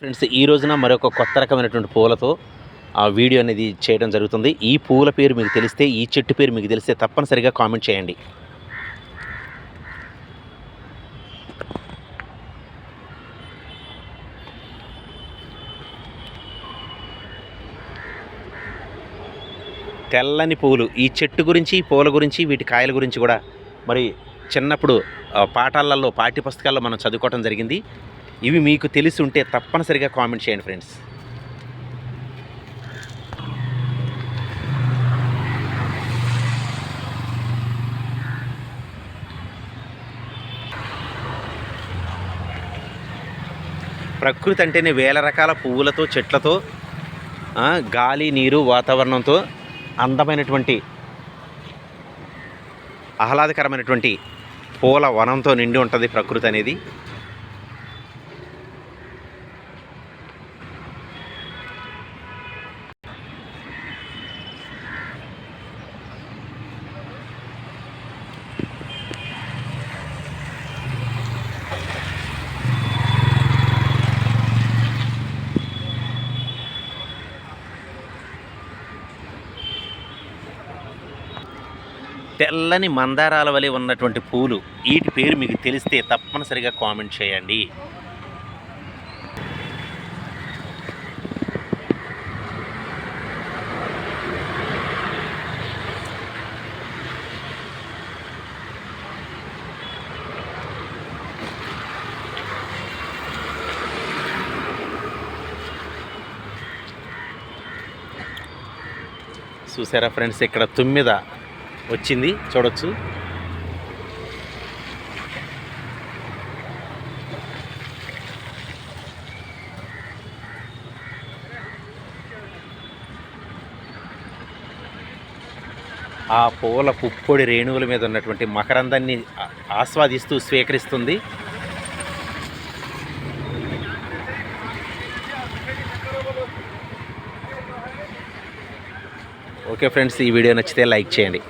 Friends ఈ రోజున మరొక కొత్త రకమైనటువంటి పూలతో ఆ వీడియో అనేది చేయడం జరుగుతుంది. ఈ పూల పేరు మీకు తెలిస్తే ఈ చెట్టు పేరు మీకు తెలిస్తే తప్పనిసరిగా కామెంట్ చేయండి. తెల్లని పూలు ఈ చెట్టు గురించి పూల గురించి వీటి కాయల గురించి కూడా మరి చిన్నప్పుడు పాఠాలలో పాఠ్య పుస్తకాల్లో మనం చదువుకోవటం జరిగింది. ఇవి మీకు తెలిసి ఉంటే తప్పనిసరిగా కామెంట్ చేయండి ఫ్రెండ్స్. ప్రకృతి అంటేనే వేల రకాల పువ్వులతో చెట్లతో గాలి నీరు వాతావరణంతో అందమైనటువంటి ఆహ్లాదకరమైనటువంటి పూల వనంతో నిండి ఉంటుంది ప్రకృతి అనేది. తెల్లని మందారాల వలె ఉన్నటువంటి పూలు. వీటి పేరు మీకు తెలిస్తే తప్పనిసరిగా కామెంట్ చేయండి. చూసారా ఫ్రెండ్స్ ఇక్కడ తుమ్మిద వచ్చింది చూడొచ్చు. ఆ పూల పుప్పొడి రేణువుల మీద ఉన్నటువంటి మకరందాన్ని ఆస్వాదిస్తూ స్వీకరిస్తుంది. ఓకే ఫ్రెండ్స్ ఈ వీడియో నచ్చితే లైక్ చేయండి.